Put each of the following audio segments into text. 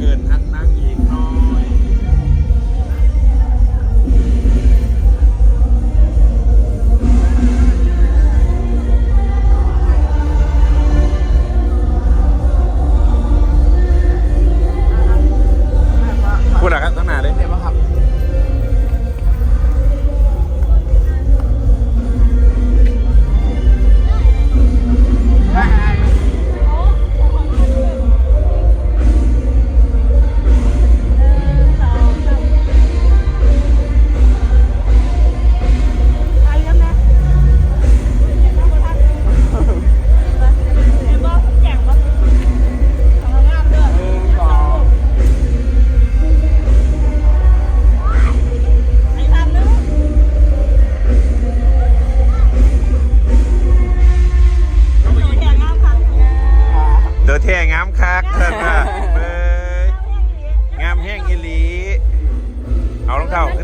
เกินฮักนัก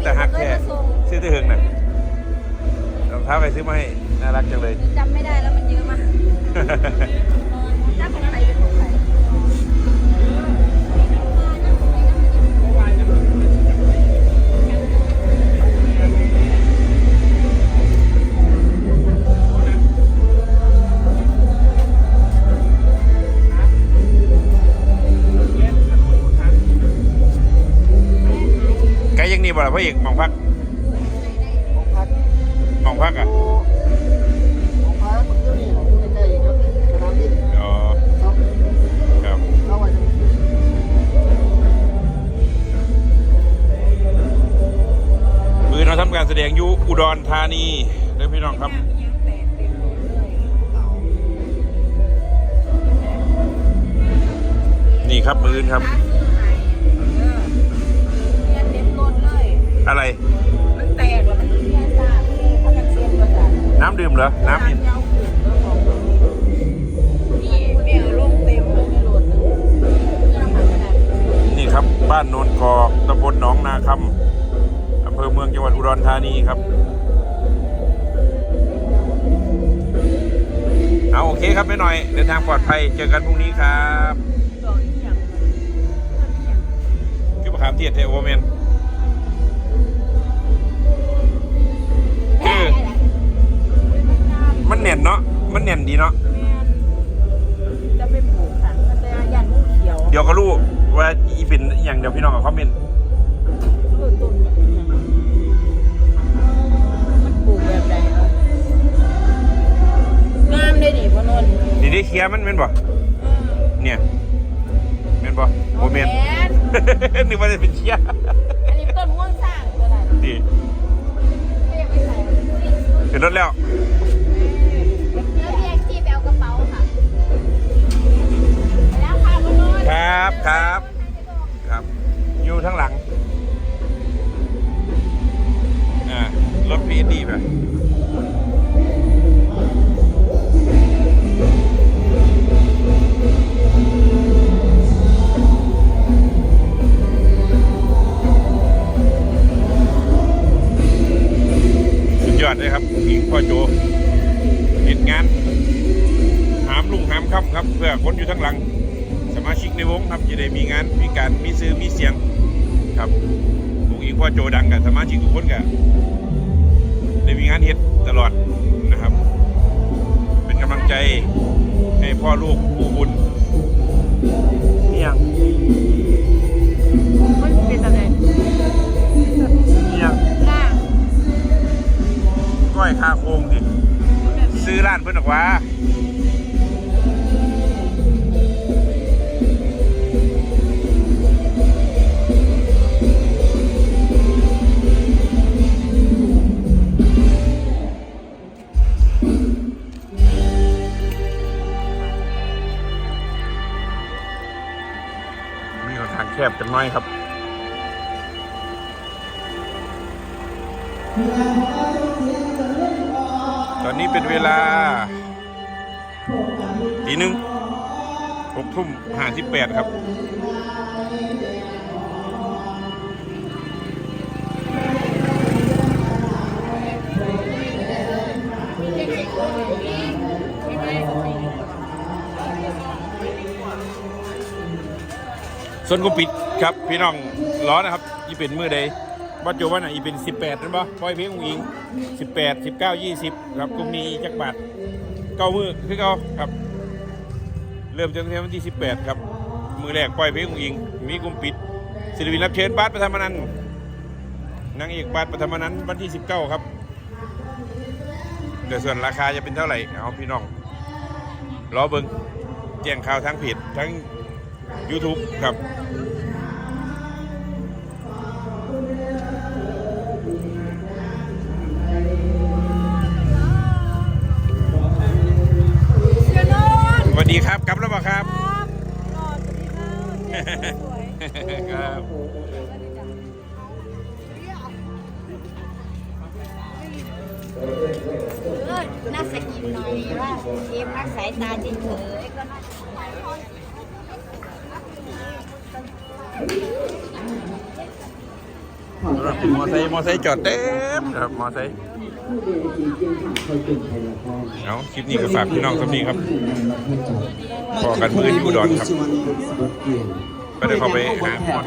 แต่หักแท้ซื้อที่หึงน่ะรองเท้าใครซื้อมาให้น่ารักจังเลย จำไม่ได้แล้วมันเยอะมากถ้าของใครเป็นของ พระเอกหมองพักของพักหมองพักอะของพักมันก็นี่อยู่ใกล้ๆครับสนามบินอ๋อครับครับเข้าไปจะมือเราทำการแสดงอยู่อุดรธานีเด้อพี่น้องครับ นี่ครับมืออนครับ อะไร มันแตกแล้วมันเสียซ่าเขากันเสียประสาทน้ำดื่มเหรอ น้ำน้ำอินยาวขึ้นแล้วของนี่แม่ลงเต็มเลยในรถนะนี่เราผ่านกระดาษนี่ครับ บ้านโนนกอกตำบลหนองนาคำอำเภอเมืองจังหวัดอุดรธานีครับ เอาโอเคครับไม่หน่อย เดินทางปลอดภัยเจอกันพรุ่งนี้ครับดอกอีหยังดอกอีหยังคือประคามเทียดเทโอเมน มันงามมันแน่นเนาะมันแน่นดีเนาะแม่นจะไปปลูกสันมันจะยันงูเขียวเดี๋ยวก็รู้ว่าอีเป็นอหย่างเดี๋ยวพี่น้องกับคอมเมนต์เออต้นแบบนี้มันปลูกแบบใดเนาะงามได้ดิพ่อนนท์ดีได้เคลียร์มันเป็นบ่เนี่ยเป็นบ่โอเมนแม่นนึกว่าจะเป็นเคลียร์อันนี้ต้นม่วงสร้างตัวไหนดีไม่อยากไปใส่ ขึ้นรถแล้วแล้ว ครับครับครับ อยู่ทั้งหลังอ่ารถพีดีไปสุดยอดเลยครับหญิงพ่อโจเห็นงาน หามลุงหามค่ำครับ เพื่อคนอยู่ทั้งหลัง ในวงครับจะได้มีงานมีการมีซื้อมีเสียงครับลุงอิงพ่อโจดังกับสมาชิกทุกคนกับได้มีงานเฮ็ดตลอดนะครับ เป็นกำลังใจให้พ่อลูกผู้บุญนี่ยังมันเป็นอะไรอีหยังล่างก้อยคาโคงดิซื้อร้านเพิ่นหรอกว่า บจังน้อยครับตอนนี้เป็นเวลาตีหนึ่งหกทุ่มห้าสิบแปดครับ ส่วนกุปิดครับพี่น้องร้อนนะครับอีเป็นมือใดบัจจุบันอะอีเป็นสิบแปดนั่นปะปล่อยเพลงของอิงสิบแปดสิบเก้ายี่สิบครับกุมนี้จักบาทเก้ามือคือเก้าครับ เริ่มจากวันที่สิบแปดครับมือแรกปล่อยเพลงของอิง มีกุมปิดศิลปินรับเชิญบาสประธรรมนันนางเอกบาสประธรรมนันวันที่สิบเก้าครับเดี๋ยวส่วนราคาจะเป็นเท่าไหร่เอาพี่น้องรอเบิงแจ้งข่าวทั้งเพจทั้ง YouTube ครับเสียนอนสวัสดีครับกลับแล้วเปล่าครับ ครับรอสวัสดีค่ะสวยครับเออน่าสกินหน่อยว่าเกมพักสายตาเฉยๆก็น่าจะไหว มอไซค์มอไซค์จอดเต็มครับมอไซค์เอาคลิปนี้ก็ฝากพี่น้องสักนีครับพอกันมืออยู่อุดอนครับ ไปเดี๋ยวเข้าไปหาหมอ